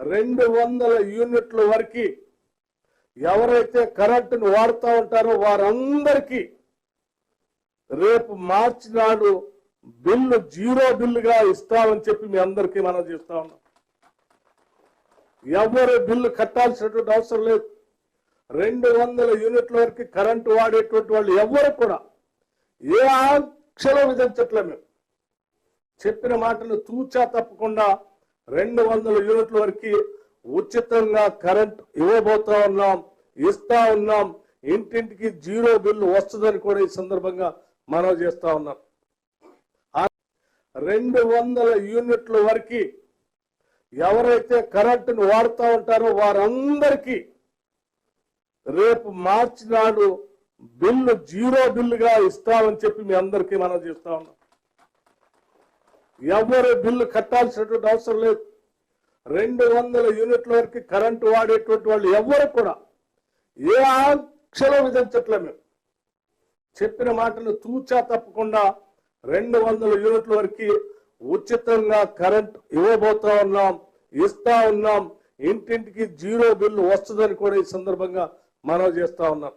రెండు వందల యూనిట్ల వరకు ఎవరైతే కరెంటును వాడుతూ ఉంటారో వారందరికీ రేపు మార్చి నాడు బిల్లు జీరో బిల్లుగా ఇస్తామని చెప్పి మీ అందరికీ మనం చేస్తా ఉన్నాం. ఎవరు బిల్లు కట్టాల్సినటువంటి అవసరం లేదు. రెండు వందల యూనిట్ల వరకు కరెంటు వాడేటువంటి వాళ్ళు ఎవరు కూడా ఏ ఆంక్షలో విధించట్లే మేము. చెప్పిన మాటలు తూచా తప్పకుండా రెండు వందల యూనిట్ల వరకు ఉచితంగా కరెంట్ ఇవ్వబోతా ఉన్నాం ఇస్తా ఉన్నాం. ఇంటింటికి జీరో బిల్లు వస్తుందని కూడా ఈ సందర్భంగా మనం చేస్తా ఉన్నాం. రెండు వందల యూనిట్ల వరకు ఎవరైతే కరెంటును వాడుతూ ఉంటారో వారందరికీ రేపు మార్చి నాడు బిల్లు జీరో బిల్లుగా ఇస్తామని చెప్పి మీ అందరికీ మనం చేస్తా ఉన్నాం. ఎవరు బిల్లు కట్టాల్సినటువంటి అవసరం లేదు. రెండు వందల యూనిట్ల వరకు కరెంటు వాడేటువంటి వాళ్ళు ఎవరు కూడా ఏ ఆంక్షలు విధించట్లే మేము. చెప్పిన మాటలు తూచా తప్పకుండా రెండు వందల యూనిట్ల వరకు ఉచితంగా కరెంట్ ఇవ్వబోతా ఉన్నాం ఇస్తా ఉన్నాం. ఇంటింటికి జీరో బిల్లు వస్తుందని కూడా ఈ సందర్భంగా మనం చేస్తా ఉన్నాం.